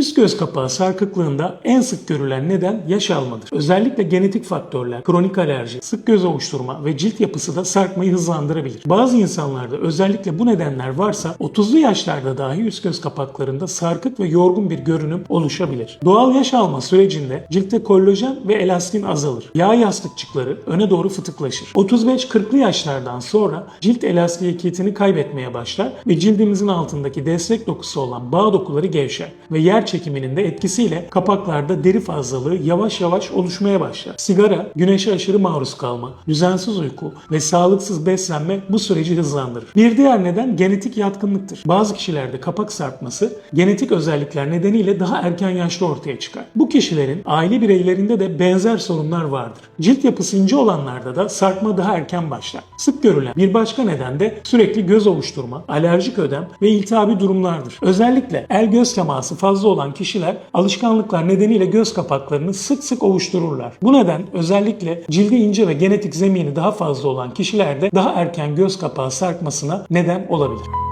Üst göz kapağı sarkıklığında en sık görülen neden yaş almadır. Özellikle genetik faktörler, kronik alerji, sık göz ovuşturma ve cilt yapısı da sarkmayı hızlandırabilir. Bazı insanlarda özellikle bu nedenler varsa 30'lu yaşlarda dahi üst göz kapaklarında sarkık ve yorgun bir görünüm oluşabilir. Doğal yaş alma sürecinde ciltte kollajen ve elastin azalır. Yağ yastıkçıkları öne doğru fıtıklaşır. 35-40'lı yaşlardan sonra cilt elastikiyetini kaybetmeye başlar ve cildimizin altındaki destek dokusu olan bağ dokuları gevşer ve yer çekiminin de etkisiyle kapaklarda deri fazlalığı yavaş yavaş oluşmaya başlar. Sigara, güneşe aşırı maruz kalma, düzensiz uyku ve sağlıksız beslenme bu süreci hızlandırır. Bir diğer neden genetik yatkınlıktır. Bazı kişilerde kapak sarkması genetik özellikler nedeniyle daha erken yaşta ortaya çıkar. Bu kişilerin aile bireylerinde de benzer sorunlar vardır. Cilt yapısı ince olanlarda da sarkma daha erken başlar. Sık görülen bir başka neden de sürekli göz ovuşturma, alerjik ödem ve iltihabi durumlardır. Özellikle el göz teması fazla olan kişiler alışkanlıklar nedeniyle göz kapaklarını sık sık ovuştururlar. Bu neden özellikle cildi ince ve genetik zemini daha fazla olan kişilerde daha erken göz kapağı sarkmasına neden olabilir.